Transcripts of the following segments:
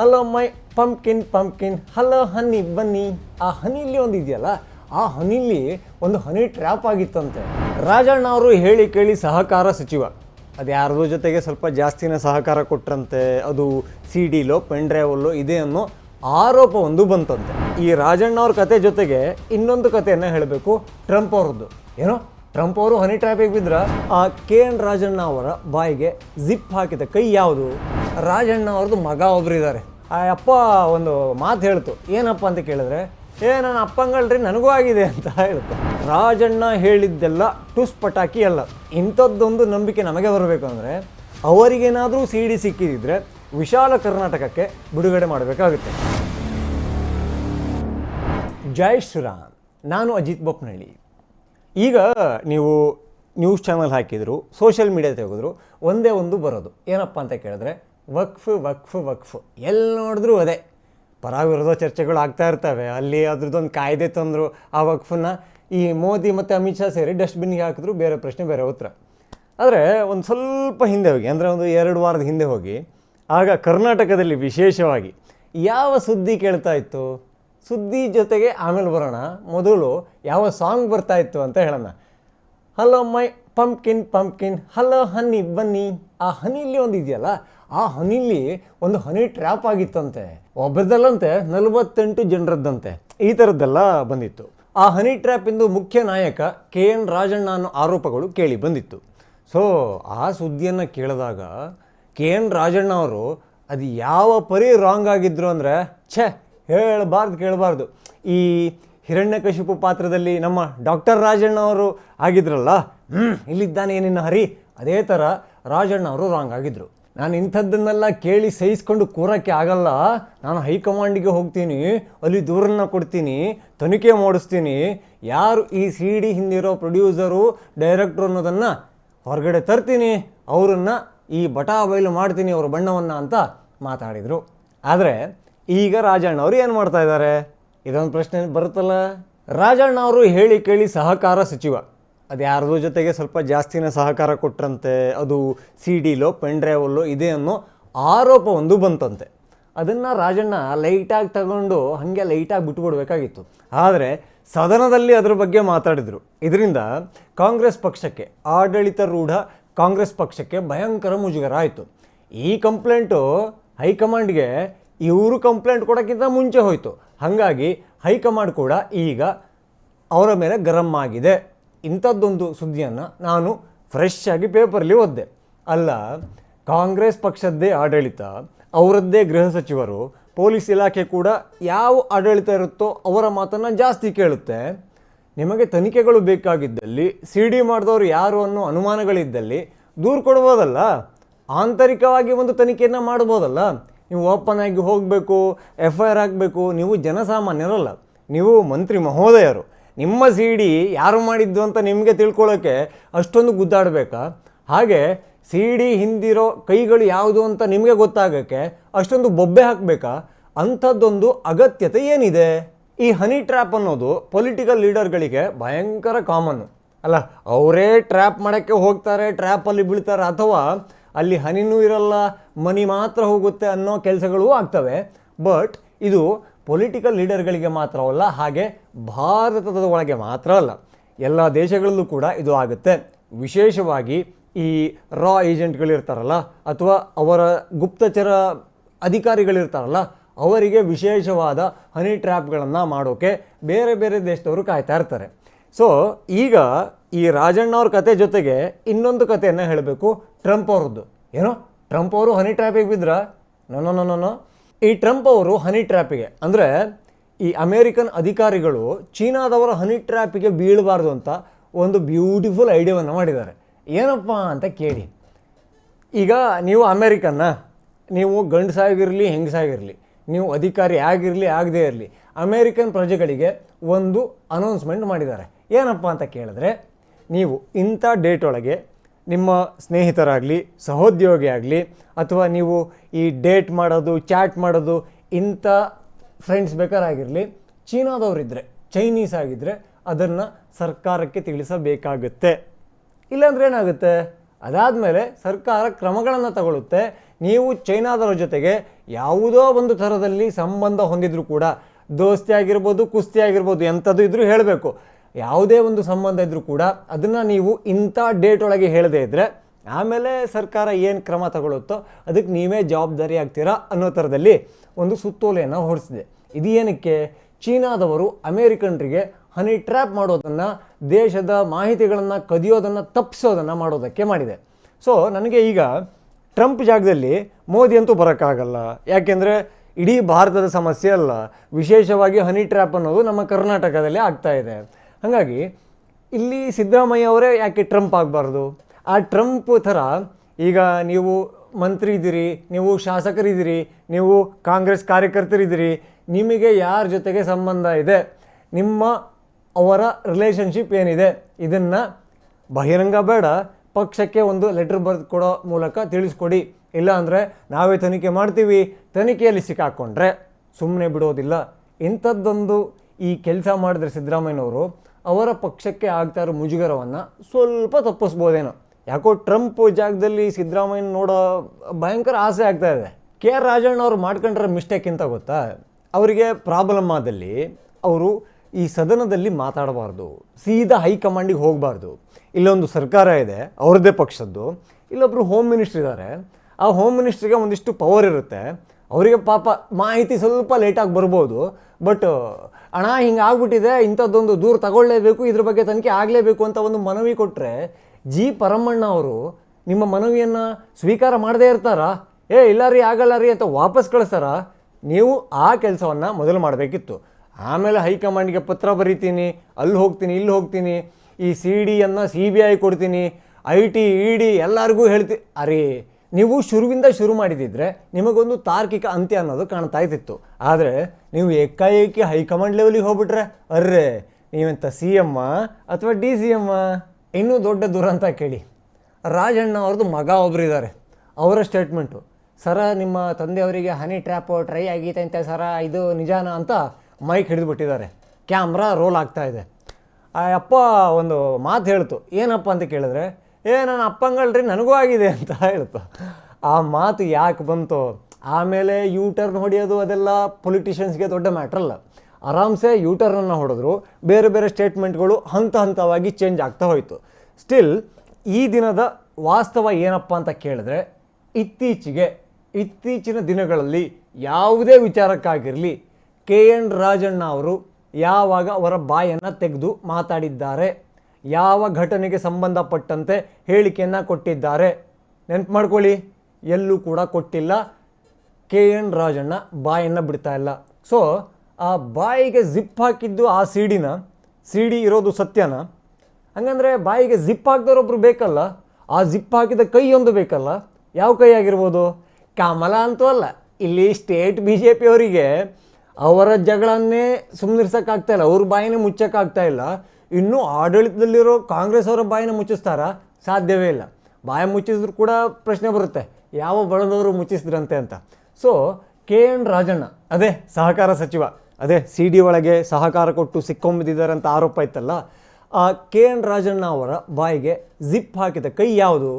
Hello my pumpkin pumpkin hello honey ಬನ್ನಿ ಆ ಹನಿಲಿ ಒಂದು ಇದೆಯಲ್ಲ, ಆ ಹನಿಲಿ ಒಂದು ಹನಿ ಟ್ರ್ಯಾಪ್ ಆಗಿತ್ತಂತೆ. ರಾಜಣ್ಣ ಅವರು ಹೇಳಿ ಕೇಳಿ ಸಹಕಾರ ಸಚಿವ. ಅದು ಯಾರ್ದೋ ಜೊತೆಗೆ ಸ್ವಲ್ಪ ಜಾಸ್ತಿನೇ ಸಹಕಾರ ಕೊಟ್ರಂತೆ. ಅದು ಸಿ ಡಿಲೋ ಪೆನ್ ಡ್ರೈವಲ್ಲೋ ಇದೆ ಅನ್ನೋ ಆರೋಪ ಒಂದು ಬಂತಂತೆ. ಈ ರಾಜಣ್ಣ ಅವ್ರ ಕತೆ ಜೊತೆಗೆ ಇನ್ನೊಂದು ಕಥೆಯನ್ನು ಹೇಳಬೇಕು. ಟ್ರಂಪ್ ಅವ್ರದ್ದು. ಏನೋ? ಟ್ರಂಪ್ ಅವರು ಹನಿ ಟ್ರ್ಯಾಪಿಗೆ ಬಿದ್ರ, ಆ ಕೆ ಎನ್ ರಾಜಣ್ಣ ಅವರ ಬಾಯಿಗೆ ಜಿಪ್ ಹಾಕಿದ ಕೈ ಯಾವುದು? ರಾಜಣ್ಣ ಅವ್ರದ್ದು ಮಗ ಒಬ್ಬರಿದ್ದಾರೆ ಆ ಅಪ್ಪ ಒಂದು ಮಾತು ಹೇಳ್ತು, ಏನಪ್ಪ ಅಂತ ಕೇಳಿದ್ರೆ, ಏ, ನನ್ನ ಅಪ್ಪಂಗಳ್ರಿ, ನನಗೂ ಆಗಿದೆ ಅಂತ ಹೇಳ್ತು. ರಾಜಣ್ಣ ಹೇಳಿದ್ದೆಲ್ಲ ಟುಸ್ ಪಟಾಕಿ ಅಲ್ಲ. ಇಂಥದ್ದೊಂದು ನಂಬಿಕೆ ನಮಗೆ ಬರಬೇಕು ಅಂದರೆ, ಅವರಿಗೇನಾದರೂ ಸಿ ಡಿ ಸಿಕ್ಕಿದ್ರೆ ವಿಶಾಲ ಕರ್ನಾಟಕಕ್ಕೆ ಬಿಡುಗಡೆ ಮಾಡಬೇಕಾಗುತ್ತೆ. ಜೈ ಶ್ರೀರಾಮ್, ನಾನು ಅಜಿತ್ ಬೊಪ್ನಳ್ಳಿ. ಈಗ ನೀವು ನ್ಯೂಸ್ ಚಾನಲ್ ಹಾಕಿದರು, ಸೋಷಿಯಲ್ ಮೀಡಿಯಾ ತೆಗೆದ್ರು, ಒಂದೇ ಒಂದು ಬರೋದು. ಏನಪ್ಪ ಅಂತ ಕೇಳಿದ್ರೆ ವಕ್ಫ್ ವಕ್ಫ್ ವಕ್ಫ್. ಎಲ್ಲಿ ನೋಡಿದ್ರು ಅದೇ. ಪರ ವಿರೋಧ ಚರ್ಚೆಗಳು ಆಗ್ತಾ ಇರ್ತವೆ. ಅಲ್ಲಿ ಅದ್ರದ್ದೊಂದು ಕಾಯ್ದೆ ತಂದರು ಆ ವಕ್ಫನ್ನ ಈ ಮೋದಿ ಮತ್ತು ಅಮಿತ್ ಶಾ ಸೇರಿ ಡಸ್ಟ್ಬಿನ್ಗೆ ಹಾಕಿದ್ರು, ಬೇರೆ ಪ್ರಶ್ನೆ, ಬೇರೆ ಉತ್ತರ. ಆದರೆ ಒಂದು ಸ್ವಲ್ಪ ಹಿಂದೆ ಹೋಗಿ, ಅಂದರೆ ಒಂದು ಎರಡು ವಾರದ ಹಿಂದೆ ಹೋಗಿ, ಆಗ ಕರ್ನಾಟಕದಲ್ಲಿ ವಿಶೇಷವಾಗಿ ಯಾವ ಸುದ್ದಿ ಕೇಳ್ತಾ ಇತ್ತು? ಸುದ್ದಿ ಜೊತೆಗೆ ಆಮೇಲೆ ಬರೋಣ. ಮೊದಲು ಯಾವ ಸಾಂಗ್ ಬರ್ತಾ ಇತ್ತು ಅಂತ ಹೇಳೋಣ. Hello my pumpkin pumpkin. Hello honey ಬನ್ನಿ. ಆ ಹನಿಲಿ ಒಂದು ಇದೆಯಲ್ಲ ಆ ಹನಿಲಿ ಒಂದು ಹನಿ ಟ್ರ್ಯಾಪ್ ಆಗಿತ್ತಂತೆ. ಒಬ್ಬರದಲ್ಲಂತೆ ನಲವತ್ತೆಂಟು ಜನರದ್ದಂತೆ. ಈ ಥರದ್ದೆಲ್ಲ ಬಂದಿತ್ತು. ಆ ಹನಿ ಟ್ರ್ಯಾಪಿಂದು ಮುಖ್ಯ ನಾಯಕ ಕೆ ಎನ್ ರಾಜಣ್ಣ ಅನ್ನೋ ಆರೋಪಗಳು ಕೇಳಿ ಬಂದಿತ್ತು. ಸೊ ಆ ಸುದ್ದಿಯನ್ನು ಕೇಳಿದಾಗ ಕೆ ಎನ್ ರಾಜಣ್ಣ ಅವರು, ಅದು ಯಾವ ಪರಿ ರಾಂಗ್ ಆಗಿದ್ರು ಅಂದರೆ, ಛೆ, ಹೇಳಬಾರ್ದು, ಕೇಳಬಾರ್ದು. ಈ ಹಿರಣ್ಯಕಶಿಪು ಪಾತ್ರದಲ್ಲಿ ನಮ್ಮ ಡಾಕ್ಟರ್ ರಾಜಣ್ಣ ಅವರು ಆಗಿದ್ರಲ್ಲ ಹ್ಞೂ ಇಲ್ಲಿದ್ದಾನೆ ಏನಿನ್ನ ಹರಿ. ಅದೇ ಥರ ರಾಜಣ್ಣ ಅವರು ರಾಂಗ್ ಆಗಿದ್ರು. ನಾನು ಇಂಥದ್ದನ್ನೆಲ್ಲ ಕೇಳಿ ಸಹಿಸ್ಕೊಂಡು ಕೂರೋಕ್ಕೆ ಆಗಲ್ಲ. ನಾನು ಹೈಕಮಾಂಡಿಗೆ ಹೋಗ್ತೀನಿ, ಅಲ್ಲಿ ದೂರನ್ನ ಕೊಡ್ತೀನಿ, ತನಿಖೆ ಮಾಡಿಸ್ತೀನಿ. ಯಾರು ಈ ಸಿ ಡಿ ಹಿಂದಿರೋ ಪ್ರೊಡ್ಯೂಸರು, ಡೈರೆಕ್ಟ್ರು ಅನ್ನೋದನ್ನು ಹೊರಗಡೆ ತರ್ತೀನಿ, ಅವರನ್ನು ಈ ಬಟಾ ಬಯಲು ಮಾಡ್ತೀನಿ, ಅವ್ರ ಬಣ್ಣವನ್ನು ಅಂತ ಮಾತಾಡಿದರು. ಆದರೆ ಈಗ ರಾಜಣ್ಣ ಅವರು ಏನು ಮಾಡ್ತಾ ಇದ್ದಾರೆ ಇದೊಂದು ಪ್ರಶ್ನೆ ಬರುತ್ತಲ್ಲ? ರಾಜಣ್ಣ ಅವರು ಹೇಳಿ ಕೇಳಿ ಸಹಕಾರ ಸಚಿವ. ಅದು ಯಾರ್ದೋ ಜೊತೆಗೆ ಸ್ವಲ್ಪ ಜಾಸ್ತಿನೇ ಸಹಕಾರ ಕೊಟ್ರಂತೆ, ಅದು ಸಿ ಡಿಲೋ ಪೆನ್ ಡ್ರೈವಲ್ಲೋ ಇದೆ ಅನ್ನೋ ಆರೋಪ ಒಂದು ಬಂತಂತೆ. ಅದನ್ನು ರಾಜಣ್ಣ ಲೈಟಾಗಿ ತಗೊಂಡು ಹಾಗೆ ಲೈಟಾಗಿ ಬಿಟ್ಬಿಡ್ಬೇಕಾಗಿತ್ತು ಆದರೆ ಸದನದಲ್ಲಿ ಅದರ ಬಗ್ಗೆ ಮಾತಾಡಿದರು. ಇದರಿಂದ ಕಾಂಗ್ರೆಸ್ ಪಕ್ಷಕ್ಕೆ, ಆಡಳಿತಾರೂಢ ಕಾಂಗ್ರೆಸ್ ಪಕ್ಷಕ್ಕೆ ಭಯಂಕರ ಮುಜುಗರ ಆಯಿತು. ಈ ಕಂಪ್ಲೇಂಟು ಹೈಕಮಾಂಡ್ಗೆ ಇವರು ಕಂಪ್ಲೇಂಟ್ ಕೊಡೋಕ್ಕಿಂತ ಮುಂಚೆ ಹೋಯಿತು. ಹಾಗಾಗಿ ಹೈಕಮಾಂಡ್ ಕೂಡ ಈಗ ಅವರ ಮೇಲೆ ಗರಂ ಆಗಿದೆ. ಇಂಥದ್ದೊಂದು ಸುದ್ದಿಯನ್ನು ನಾನು ಫ್ರೆಶ್ ಆಗಿ ಪೇಪರ್ಲಿ ಓದಿದೆ. ಅಲ್ಲ, ಕಾಂಗ್ರೆಸ್ ಪಕ್ಷದ್ದೇ ಆಡಳಿತ, ಅವರದ್ದೇ ಗೃಹ ಸಚಿವರು, ಪೊಲೀಸ್ ಇಲಾಖೆ ಕೂಡ ಯಾವ ಆಡಳಿತ ಇರುತ್ತೋ ಅವರ ಮಾತನ್ನು ಜಾಸ್ತಿ ಕೇಳುತ್ತೆ. ನಿಮಗೆ ತನಿಖೆಗಳು ಬೇಕಾಗಿದ್ದಲ್ಲಿ ಸಿ ಡಿ ಮಾಡಿದವರು ಯಾರು ಅನ್ನೋ ಅನುಮಾನಗಳಿದ್ದಲ್ಲಿ ದೂರು ಕೊಡ್ಬೋದಲ್ಲ? ಆಂತರಿಕವಾಗಿ ಒಂದು ತನಿಖೆಯನ್ನು ಮಾಡ್ಬೋದಲ್ಲ? ನೀವು ಓಪನ್ ಆಗಿ ಹೋಗಬೇಕು ಎಫ್ ಐ ಆರ್ ಹಾಕಬೇಕು, ನೀವು ಜನಸಾಮಾನ್ಯರಲ್ಲ. ನೀವು ಮಂತ್ರಿ ಮಹೋದಯರು. ನಿಮ್ಮ ಸಿ ಡಿ ಯಾರು ಮಾಡಿದ್ದು ಅಂತ ನಿಮಗೆ ತಿಳ್ಕೊಳ್ಳೋಕ್ಕೆ ಅಷ್ಟೊಂದು ಗುದ್ದಾಡಬೇಕಾ? ಹಾಗೆ ಸಿ ಡಿ ಹಿಂದಿರೋ ಕೈಗಳು ಯಾವುದು ಅಂತ ನಿಮಗೆ ಗೊತ್ತಾಗೋಕ್ಕೆ ಅಷ್ಟೊಂದು ಬೊಬ್ಬೆ ಹಾಕಬೇಕಾ? ಅಂಥದ್ದೊಂದು ಅಗತ್ಯತೆ ಏನಿದೆ? ಈ ಹನಿ ಟ್ರ್ಯಾಪ್ ಅನ್ನೋದು ಪೊಲಿಟಿಕಲ್ ಲೀಡರ್ಗಳಿಗೆ ಭಯಂಕರ ಕಾಮನ್ ಅಲ್ಲ, ಅವರೇ ಟ್ರ್ಯಾಪ್ ಮಾಡೋಕ್ಕೆ ಹೋಗ್ತಾರೆ ಟ್ರ್ಯಾಪಲ್ಲಿ ಬೀಳ್ತಾರೆ, ಅಥವಾ ಅಲ್ಲಿ ಹನಿನೂ ಇರಲ್ಲ ಮನಿ ಮಾತ್ರ ಹೋಗುತ್ತೆ ಅನ್ನೋ ಕೆಲಸಗಳು ಆಗ್ತವೆ. ಬಟ್ ಇದು ಪೊಲಿಟಿಕಲ್ ಲೀಡರ್ಗಳಿಗೆ ಮಾತ್ರವಲ್ಲ, ಹಾಗೆ ಭಾರತದ ಒಳಗೆ ಮಾತ್ರ ಅಲ್ಲ, ಎಲ್ಲ ದೇಶಗಳಲ್ಲೂ ಕೂಡ ಇದು ಆಗುತ್ತೆ. ವಿಶೇಷವಾಗಿ ಈ ರಾ ಏಜೆಂಟ್ಗಳಿರ್ತಾರಲ್ಲ ಅಥವಾ ಅವರ ಗುಪ್ತಚರ ಅಧಿಕಾರಿಗಳಿರ್ತಾರಲ್ಲ, ಅವರಿಗೆ ವಿಶೇಷವಾದ ಹನಿ ಟ್ರ್ಯಾಪ್ಗಳನ್ನು ಮಾಡೋಕ್ಕೆ ಬೇರೆ ಬೇರೆ ದೇಶದವರು ಕಾಯ್ತಾ ಇರ್ತಾರೆ. ಸೊ ಈಗ ಈ ರಾಜಣ್ಣ ಅವ್ರ ಕತೆ ಜೊತೆಗೆ ಇನ್ನೊಂದು ಕಥೆಯನ್ನು ಹೇಳಬೇಕು ಟ್ರಂಪ್ ಅವ್ರದ್ದು. ಏನೋ? ಟ್ರಂಪ್ ಅವರು ಹನಿ ಟ್ರ್ಯಾಪಿಗೆ ಬಿದ್ರ? ನೋ ನೋ ನೋ ಈ ಟ್ರಂಪ್ ಅವರು ಹನಿ ಟ್ರ್ಯಾಪಿಗೆ ಅಂದರೆ ಈ ಅಮೇರಿಕನ್ ಅಧಿಕಾರಿಗಳು ಚೀನಾದವರ ಹನಿ ಟ್ರ್ಯಾಪಿಗೆ ಬೀಳಬಾರ್ದು ಅಂತ ಒಂದು ಬ್ಯೂಟಿಫುಲ್ ಐಡಿಯಾವನ್ನು ಮಾಡಿದ್ದಾರೆ. ಏನಪ್ಪ ಅಂತ ಕೇಳಿ. ಈಗ ನೀವು ಅಮೇರಿಕನ್ನ, ನೀವು ಗಂಡಸಾಗಿರಲಿ ಹೆಂಗಸಾಗಿರಲಿ ನೀವು ಅಧಿಕಾರಿ ಆಗಿರಲಿ, ಆಗದೇ ಇರಲಿ, ಅಮೇರಿಕನ್ ಪ್ರಜೆಗಳಿಗೆ ಒಂದು ಅನೌನ್ಸ್ಮೆಂಟ್ ಮಾಡಿದ್ದಾರೆ. ಏನಪ್ಪ ಅಂತ ಕೇಳಿದ್ರೆ, ನೀವು ಇಂಥ ಡೇಟ್ ಒಳಗೆ ನಿಮ್ಮ ಸ್ನೇಹಿತರಾಗಲಿ, ಸಹೋದ್ಯೋಗಿ ಆಗಲಿ, ಅಥವಾ ನೀವು ಈ ಡೇಟ್ ಮಾಡೋದು, ಚಾಟ್ ಮಾಡೋದು, ಇಂಥ ಫ್ರೆಂಡ್ಸ್ ಬೇಕಾರಾಗಿರಲಿ ಚೀನಾದವರಿದ್ದರೆ ಚೈನೀಸ್ ಆಗಿದ್ದರೆ ಅದನ್ನು ಸರ್ಕಾರಕ್ಕೆ ತಿಳಿಸಬೇಕಾಗುತ್ತೆ. ಇಲ್ಲಾಂದ್ರೆ ಏನಾಗುತ್ತೆ? ಅದಾದಮೇಲೆ ಸರ್ಕಾರ ಕ್ರಮಗಳನ್ನು ತಗೊಳ್ಳುತ್ತೆ ನೀವು ಚೈನಾದವರ ಜೊತೆಗೆ ಯಾವುದೋ ಒಂದು ಥರದಲ್ಲಿ ಸಂಬಂಧ ಹೊಂದಿದ್ರು ಕೂಡ, ದೋಸ್ತಿ ಆಗಿರ್ಬೋದು, ಕುಸ್ತಿ ಆಗಿರ್ಬೋದು, ಎಂಥದ್ದು ಇದ್ರೂ ಹೇಳಬೇಕು. ಯಾವುದೇ ಒಂದು ಸಂಬಂಧ ಇದ್ದರೂ ಕೂಡ ಅದನ್ನು ನೀವು ಇಂಥ ಡೇಟ್ ಒಳಗೆ ಹೇಳದೇ ಇದ್ದರೆ ಆಮೇಲೆ ಸರ್ಕಾರ ಏನು ಕ್ರಮ ತಗೊಳುತ್ತೋ ಅದಕ್ಕೆ ನೀವೇ ಜವಾಬ್ದಾರಿ ಆಗ್ತೀರಾ ಅನ್ನೋ ಥರದಲ್ಲಿ ಒಂದು ಸುತ್ತೋಲೆಯನ್ನು ಹೊರಡಿಸಿದೆ ಇದು ಏನಕ್ಕೆ? ಚೀನಾದವರು ಅಮೇರಿಕನ್ರಿಗೆ ಹನಿ ಟ್ರ್ಯಾಪ್ ಮಾಡೋದನ್ನು, ದೇಶದ ಮಾಹಿತಿಗಳನ್ನು ಕದಿಯೋದನ್ನು ತಪ್ಪಿಸೋದನ್ನು ಮಾಡೋದಕ್ಕೆ ಮಾಡಿದೆ. ಸೊ ನನಗೆ ಈಗ ಟ್ರಂಪ್ ಜಾಗದಲ್ಲಿ ಮೋದಿ ಅಂತೂ ಬರೋಕ್ಕಾಗಲ್ಲ. ಯಾಕೆಂದರೆ ಇಡೀ ಭಾರತದ ಸಮಸ್ಯೆ ಅಲ್ಲ. ವಿಶೇಷವಾಗಿ ಹನಿ ಟ್ರ್ಯಾಪ್ ಅನ್ನೋದು ನಮ್ಮ ಕರ್ನಾಟಕದಲ್ಲಿ ಆಗ್ತಾ ಇದೆ. ಹಾಗಾಗಿ ಇಲ್ಲಿ ಸಿದ್ದರಾಮಯ್ಯ ಅವರೇ ಯಾಕೆ ಟ್ರಂಪ್ ಆಗಬಾರ್ದು? ಆ ಟ್ರಂಪ್ ಥರ ಈಗ ನೀವು ಮಂತ್ರಿ ಇದ್ದೀರಿ, ನೀವು ಶಾಸಕರಿದ್ದೀರಿ, ನೀವು ಕಾಂಗ್ರೆಸ್ ಕಾರ್ಯಕರ್ತರಿದ್ದೀರಿ, ನಿಮಗೆ ಯಾರ ಜೊತೆಗೆ ಸಂಬಂಧ ಇದೆ? ನಿಮ್ಮ ಅವರ ರಿಲೇಷನ್ಶಿಪ್ ಏನಿದೆ? ಇದನ್ನು ಬಹಿರಂಗ ಬೇಡ, ಪಕ್ಷಕ್ಕೆ ಒಂದು ಲೆಟರ್ ಬರೆದು ಕೊಡೋ ಮೂಲಕ ತಿಳಿಸ್ಕೊಡಿ. ಇಲ್ಲ ಅಂದರೆ ನಾವೇ ತನಿಖೆ ಮಾಡ್ತೀವಿ, ತನಿಖೆಯಲ್ಲಿ ಸಿಕ್ಕಾಕ್ಕೊಂಡ್ರೆ ಸುಮ್ಮನೆ ಬಿಡೋದಿಲ್ಲ. ಇಂಥದ್ದೊಂದು ಈ ಕೆಲಸ ಮಾಡಿದ್ರೆ ಸಿದ್ದರಾಮಯ್ಯನವರು ಅವರ ಪಕ್ಷಕ್ಕೆ ಆಗ್ತಾ ಇರೋ ಮುಜುಗರವನ್ನು ಸ್ವಲ್ಪ ತಪ್ಪಿಸ್ಬೋದೇನೋ. ಯಾಕೋ ಟ್ರಂಪ್ ಜಾಗದಲ್ಲಿ ಸಿದ್ದರಾಮಯ್ಯ ನೋಡೋ ಭಯಂಕರ ಆಸೆ ಆಗ್ತಾ ಇದೆ. ಕೆ ಆರ್ ರಾಜಣ್ಣ ಅವ್ರು ಮಾಡ್ಕೊಂಡ್ರೆ ಮಿಸ್ಟೇಕ್ ಅಂತ ಗೊತ್ತಾ? ಅವರಿಗೆ ಪ್ರಾಬ್ಲಮ್ ಆದಲ್ಲಿ ಅವರು ಈ ಸದನದಲ್ಲಿ ಮಾತಾಡಬಾರ್ದು. ಸೀದಾ ಹೈಕಮಾಂಡಿಗೆ ಹೋಗಬಾರ್ದು. ಇಲ್ಲೊಂದು ಸರ್ಕಾರ ಇದೆ, ಅವ್ರದ್ದೇ ಪಕ್ಷದ್ದು. ಇಲ್ಲೊಬ್ಬರು ಹೋಮ್ ಮಿನಿಸ್ಟ್ರ್ ಇದ್ದಾರೆ ಆ ಹೋಮ್ ಮಿನಿಸ್ಟ್ರಿಗೆ ಒಂದಿಷ್ಟು ಪವರ್ ಇರುತ್ತೆ. ಅವರಿಗೆ ಪಾಪ ಮಾಹಿತಿ ಸ್ವಲ್ಪ ಲೇಟಾಗಿ ಬರ್ಬೋದು. ಬಟ್ ಹಣ ಹಿಂಗೆ ಆಗ್ಬಿಟ್ಟಿದೆ, ಇಂಥದ್ದೊಂದು ದೂರ ತಗೊಳ್ಳೇಬೇಕು, ಇದ್ರ ಬಗ್ಗೆ ತನಿಖೆ ಆಗಲೇಬೇಕು ಅಂತ ಒಂದು ಮನವಿ ಕೊಟ್ಟರೆ ಜಿ ಪರಮಣ್ಣ ಅವರು ನಿಮ್ಮ ಮನವಿಯನ್ನು ಸ್ವೀಕಾರ ಮಾಡದೇ ಇರ್ತಾರಾ? ಏ, ಇಲ್ಲ ರೀ, ಆಗಲ್ಲ ರೀ ಅಂತ ವಾಪಸ್ ಕಳಿಸ್ತಾರಾ? ನೀವು ಆ ಕೆಲಸವನ್ನು ಮೊದಲು ಮಾಡಬೇಕಿತ್ತು. ಆಮೇಲೆ ಹೈಕಮಾಂಡ್ಗೆ ಪತ್ರ ಬರೀತೀನಿ, ಅಲ್ಲಿ ಹೋಗ್ತೀನಿ, ಇಲ್ಲಿ ಹೋಗ್ತೀನಿ, ಈ ಸಿ ಡಿಯನ್ನು ಸಿ ಬಿ ಐ ಕೊಡ್ತೀನಿ, ಐ ಟಿ, ಇ ಡಿ ಎಲ್ಲರಿಗೂ ಹೇಳ್ತಿ, ಅರೇ ನೀವು ಶುರುವಿಂದ ಶುರು ಮಾಡಿದಿದ್ರೆ ನಿಮಗೊಂದು ತಾರ್ಕಿಕ ಅಂತ್ಯ ಅನ್ನೋದು ಕಾಣ್ತಾ ಇದ್ದಿತ್ತು. ಆದರೆ ನೀವು ಏಕಾಏಕಿ ಹೈಕಮಾಂಡ್ ಲೆವೆಲಿಗೆ ಹೋಗ್ಬಿಟ್ರೆ, ಅರ್ರೆ, ನೀವೆಂತ ಸಿ ಎಮ್ಮ ಅಥವಾ ಡಿ ಸಿ ಎಮ್ಮ ಇನ್ನೂ ದೊಡ್ಡ ದುರಂತ ಕೇಳಿ. ರಾಜಣ್ಣ ಅವ್ರದ್ದು ಮಗ ಒಬ್ರು ಇದ್ದಾರೆ ಅವರ ಸ್ಟೇಟ್ಮೆಂಟು ಸರ, ನಿಮ್ಮ ತಂದೆಯವರಿಗೆ ಹನಿ ಟ್ರ್ಯಾಪ್ ಟ್ರೈ ಆಗೈತೆ ಸರ, ಇದು ನಿಜಾನ ಅಂತ ಮೈಕ್ ಹಿಡಿದುಬಿಟ್ಟಿದ್ದಾರೆ. ಕ್ಯಾಮ್ರಾ ರೋಲ್ ಆಗ್ತಾ ಇದೆ. ಆ ಅಪ್ಪ ಒಂದು ಮಾತು ಹೇಳ್ತು. ಏನಪ್ಪ ಅಂತ ಕೇಳಿದ್ರೆ ಏ, ನನ್ನ ಅಪ್ಪಂಗಳ್ರಿ, ನನಗೂ ಆಗಿದೆ ಅಂತ ಹೇಳ್ತ. ಆ ಮಾತು ಯಾಕೆ ಬಂತು, ಆಮೇಲೆ ಯೂ ಟರ್ನ್ ಹೊಡೆಯೋದು ಅದೆಲ್ಲ ಪೊಲಿಟಿಷಿಯನ್ಸ್ಗೆ ದೊಡ್ಡ ಮ್ಯಾಟ್ರಲ್ಲ ಆರಾಮ್ಸೆ ಯೂ ಟರ್ನನ್ನು ಹೊಡೆದ್ರು, ಬೇರೆ ಬೇರೆ ಸ್ಟೇಟ್ಮೆಂಟ್ಗಳು ಹಂತ ಹಂತವಾಗಿ ಚೇಂಜ್ ಆಗ್ತಾ ಹೋಯಿತು. ಸ್ಟಿಲ್ ಈ ದಿನದ ವಾಸ್ತವ ಏನಪ್ಪ ಅಂತ ಕೇಳಿದ್ರೆ, ಇತ್ತೀಚೆಗೆ, ಇತ್ತೀಚಿನ ದಿನಗಳಲ್ಲಿ ಯಾವುದೇ ವಿಚಾರಕ್ಕಾಗಿರಲಿ, ಕೆ ಎನ್ ರಾಜಣ್ಣ ಅವರು ಯಾವಾಗ ಅವರ ಬಾಯನ್ನು ತೆಗೆದು ಮಾತಾಡಿದ್ದಾರೆ ಯಾವ ಘಟನೆಗೆ ಸಂಬಂಧಪಟ್ಟಂತೆ ಹೇಳಿಕೆಯನ್ನು ಕೊಟ್ಟಿದ್ದಾರೆ. ನೆನ್ಪು ಮಾಡ್ಕೊಳ್ಳಿ. ಎಲ್ಲೂ ಕೂಡ ಕೊಟ್ಟಿಲ್ಲ. ಕೆ ಎನ್ ರಾಜಣ್ಣ ಬಾಯನ್ನು ಬಿಡ್ತಾ ಇಲ್ಲ. ಸೊ ಆ ಬಾಯಿಗೆ ಜಿಪ್ ಹಾಕಿದ್ದು ಆ ಸಿಡಿನ ಸಿ ಡಿ ಇರೋದು ಸತ್ಯನ. ಹಂಗಂದರೆ ಬಾಯಿಗೆ ಜಿಪ್ ಹಾಕಿದವರೊಬ್ಬರು ಬೇಕಲ್ಲ. ಆ ಜಿಪ್ ಹಾಕಿದ ಕೈಯೊಂದು ಬೇಕಲ್ಲ. ಯಾವ ಕೈ ಆಗಿರ್ಬೋದು? ಕಮಲ ಅಂತೂ ಅಲ್ಲ. ಇಲ್ಲಿ ಸ್ಟೇಟ್ ಬಿ ಜೆ ಪಿಯವರಿಗೆ ಅವರ ಜಗಳನ್ನೇ ಸುಮ್ಮನಿರ್ಸೋಕ್ಕಾಗ್ತಾ ಇಲ್ಲ. ಅವ್ರ ಬಾಯಿನೇ ಮುಚ್ಚೋಕ್ಕಾಗ್ತಾ ಇಲ್ಲ. ಇನ್ನು ಆಡಳಿತದಲ್ಲಿರೋ ಕಾಂಗ್ರೆಸ್ ಅವರ ಬಾಯಿನ ಮುಚ್ಚಿಸ್ತಾರಾ? ಸಾಧ್ಯವೇ ಇಲ್ಲ. ಬಾಯಿ ಮುಚ್ಚಿಸಿದ್ರು ಕೂಡ ಪ್ರಶ್ನೆ ಬರುತ್ತೆ. ಯಾವ ಬಳದವರು ಮುಚ್ಚಿಸಿದ್ರಂತೆ ಅಂತ. ಸೊ ಕೆ ಎನ್ ರಾಜಣ್ಣ, ಅದೇ ಸಹಕಾರ ಸಚಿವ, ಅದೇ ಸಿ ಡಿ ಒಳಗೆ ಸಹಕಾರ ಕೊಟ್ಟು ಸಿಕ್ಕೊಂಬಿದ್ದಾರೆ ಅಂತ ಆರೋಪ ಇತ್ತಲ್ಲ, ಆ ಕೆ ಎನ್ ರಾಜಣ್ಣ ಅವರ ಬಾಯಿಗೆ ಜಿಪ್ ಹಾಕಿದ ಕೈ ಯಾವುದು?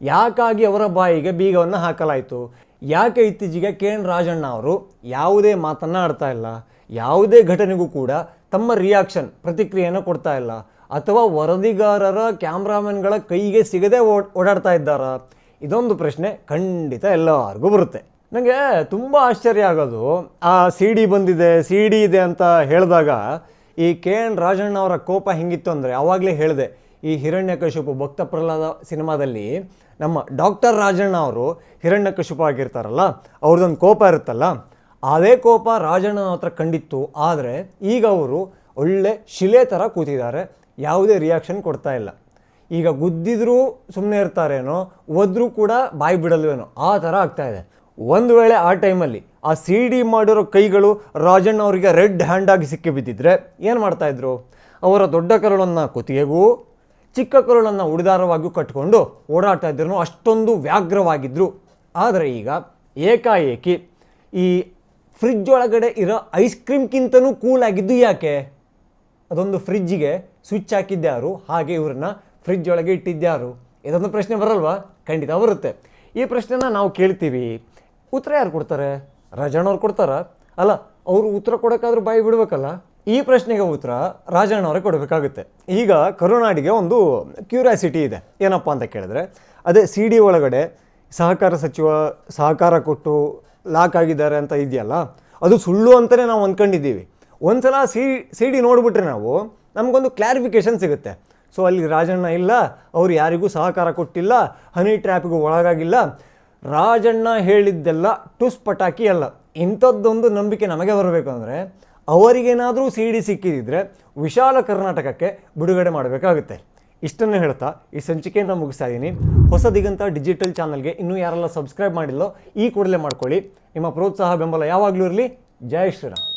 ಯಾಕಾಗಿ ಅವರ ಬಾಯಿಗೆ ಬೀಗವನ್ನು ಹಾಕಲಾಯಿತು? ಯಾಕೆ ಇತ್ತೀಚೆಗೆ ಕೆ ಎನ್ ರಾಜಣ್ಣ ಅವರು ಯಾವುದೇ ಮಾತನ್ನು ಆಡ್ತಾ ಇಲ್ಲ? ಯಾವುದೇ ಘಟನೆಗೂ ಕೂಡ ತಮ್ಮ ರಿಯಾಕ್ಷನ್ ಪ್ರತಿಕ್ರಿಯೆಯನ್ನು ಕೊಡ್ತಾ ಇಲ್ಲ. ಅಥವಾ ವರದಿಗಾರರ ಕ್ಯಾಮ್ರಾಮನ್ಗಳ ಕೈಗೆ ಸಿಗದೆ ಓಡಾಡ್ತಾ ಇದ್ದಾರಾ? ಇದೊಂದು ಪ್ರಶ್ನೆ ಖಂಡಿತ ಎಲ್ಲರಿಗೂ ಬರುತ್ತೆ. ನನಗೆ ತುಂಬ ಆಶ್ಚರ್ಯ ಆಗೋದು. ಆ ಸಿ ಡಿ ಬಂದಿದೆ ಸಿ ಡಿ ಇದೆ ಅಂತ ಹೇಳಿದಾಗ ಈ ಕೆ ಎನ್ ರಾಜಣ್ಣ ಅವರ ಕೋಪ ಹೆಂಗಿತ್ತು ಅಂದರೆ ಆವಾಗಲೇ ಹೇಳಿದೆ. ಈ ಹಿರಣ್ಯಕಶಿಪು ಭಕ್ತ ಪ್ರಹ್ಲಾದ ಸಿನಿಮಾದಲ್ಲಿ ನಮ್ಮ ಡಾಕ್ಟರ್ ರಾಜಣ್ಣ ಅವರು ಹಿರಣ್ಯಕಶಿಪು ಆಗಿರ್ತಾರಲ್ಲ, ಅವ್ರದ್ದೊಂದು ಕೋಪ ಇರುತ್ತಲ್ಲ ಅದೇ ಕೋಪ ರಾಜಣ್ಣನ ಹತ್ರ ಕಂಡಿತ್ತು, ಆದರೆ ಈಗ ಅವರು ಒಳ್ಳೆ ಶಿಲೆ ಥರ ಕೂತಿದ್ದಾರೆ, ಯಾವುದೇ ರಿಯಾಕ್ಷನ್ ಕೊಡ್ತಾ ಇಲ್ಲ. ಈಗ ಗುದ್ದಿದ್ರೂ ಸುಮ್ಮನೆ ಇರ್ತಾರೇನೋ ಒದ್ರೂ ಕೂಡ ಬಾಯಿ ಬಿಡಲ್ವೇನೋ, ಆ ಥರ ಆಗ್ತಾ ಇದೆ. ಒಂದು ವೇಳೆ ಆ ಟೈಮಲ್ಲಿ ಆ ಸಿ ಡಿ ಮಾಡಿರೋ ಕೈಗಳು ರಾಜಣ್ಣ ಅವರಿಗೆ ರೆಡ್ ಹ್ಯಾಂಡ್ ಆಗಿ ಸಿಕ್ಕಿ ಬಿದ್ದಿದ್ರೆ ಏನು ಮಾಡ್ತಾಯಿದ್ರು ಅವರ ದೊಡ್ಡ ಕರುಳನ್ನು ಕುತ್ತಿಗೆಗೂ, ಚಿಕ್ಕ ಕರುಳನ್ನು ಉಡಿದಾರವಾಗಿಯೂ ಕಟ್ಕೊಂಡು ಓಡಾಡ್ತಾ ಇದ್ರು ಅಷ್ಟೊಂದು ವ್ಯಾಘ್ರವಾಗಿದ್ದರು ಆದರೆ ಈಗ ಏಕಾಏಕಿ ಈ ಫ್ರಿಜ್ ಒಳಗಡೆ ಇರೋ ಐಸ್ ಕ್ರೀಮ್ಗಿಂತನೂ ಕೂಲ್ ಆಗಿದ್ದು ಯಾಕೆ? ಅದೊಂದು ಫ್ರಿಜ್ಜಿಗೆ ಸ್ವಿಚ್ ಹಾಕಿದ್ದ್ಯಾರು ಹಾಗೆ ಇವ್ರನ್ನ ಫ್ರಿಜ್ ಒಳಗೆ ಇಟ್ಟಿದ್ದ್ಯಾರು ಇದೊಂದು ಪ್ರಶ್ನೆ ಬರಲ್ವಾ? ಖಂಡಿತ ಬರುತ್ತೆ. ಈ ಪ್ರಶ್ನೆನ ನಾವು ಕೇಳ್ತೀವಿ. ಉತ್ತರ ಯಾರು ಕೊಡ್ತಾರೆ? ರಾಜಣ್ಣವ್ರು ಕೊಡ್ತಾರ? ಅಲ್ಲ, ಅವರು ಉತ್ತರ ಕೊಡೋಕ್ಕಾದ್ರೂ ಬಾಯಿ ಬಿಡಬೇಕಲ್ಲ? ಈ ಪ್ರಶ್ನೆಗೆ ಉತ್ತರ ರಾಜಣ್ಣವರೇ ಕೊಡಬೇಕಾಗುತ್ತೆ. ಈಗ ಕರುನಾಡಿಗೆ ಒಂದು ಕ್ಯೂರಿಯಾಸಿಟಿ ಇದೆ. ಏನಪ್ಪ ಅಂತ ಕೇಳಿದ್ರೆ, ಅದೇ ಸಿ ಡಿ ಒಳಗಡೆ ಸಹಕಾರ ಸಚಿವ, ಸಹಕಾರ ಕೊಟ್ಟು ಲಾಕ್ ಆಗಿದ್ದಾರೆ ಅಂತ ಇದೆಯಲ್ಲ? ಅದು ಸುಳ್ಳು ಅಂತಲೇ ನಾವು ಅಂದ್ಕೊಂಡಿದ್ದೀವಿ ಒಂದ್ಸಲ ಸಿ ಸಿ ಡಿ ನೋಡಿಬಿಟ್ರೆ ನಾವು ನಮಗೊಂದು ಕ್ಲಾರಿಫಿಕೇಶನ್ ಸಿಗುತ್ತೆ. ಸೊ ಅಲ್ಲಿ ರಾಜಣ್ಣ ಇಲ್ಲ, ಅವ್ರು ಯಾರಿಗೂ ಸಹಕಾರ ಕೊಟ್ಟಿಲ್ಲ ಹನಿ ಟ್ರ್ಯಾಪಿಗೂ ಒಳಗಾಗಿಲ್ಲ. ರಾಜಣ್ಣ ಹೇಳಿದ್ದೆಲ್ಲ ಟುಸ್ ಪಟಾಕಿ ಅಲ್ಲ. ಇಂಥದ್ದೊಂದು ನಂಬಿಕೆ ನಮಗೆ ಬರಬೇಕು ಅಂದರೆ ಅವರಿಗೇನಾದರೂ ಸಿ ಡಿ ಸಿಕ್ಕಿದ್ರೆ ವಿಶಾಲ ಕರ್ನಾಟಕಕ್ಕೆ ಬಿಡುಗಡೆ ಮಾಡಬೇಕಾಗುತ್ತೆ. ಇಷ್ಟನ್ನು ಹೇಳ್ತಾ, ಈ ಸಂಚಿಕೆಯನ್ನು ಮುಗಿಸ್ತಾ ಇದ್ದೀನಿ. ಹೊಸ ದಿಗಂತ ಡಿಜಿಟಲ್ ಚಾನಲ್ಗೆ ಇನ್ನೂ ಯಾರೆಲ್ಲ ಸಬ್ಸ್ಕ್ರೈಬ್ ಮಾಡಿಲ್ಲೋ ಈ ಕೂಡಲೇ ಮಾಡ್ಕೊಳ್ಳಿ. ನಿಮ್ಮ ಪ್ರೋತ್ಸಾಹ ಬೆಂಬಲ ಯಾವಾಗಲೂ ಇರಲಿ. ಜಯ ಶ್ರೀರಾಮ್.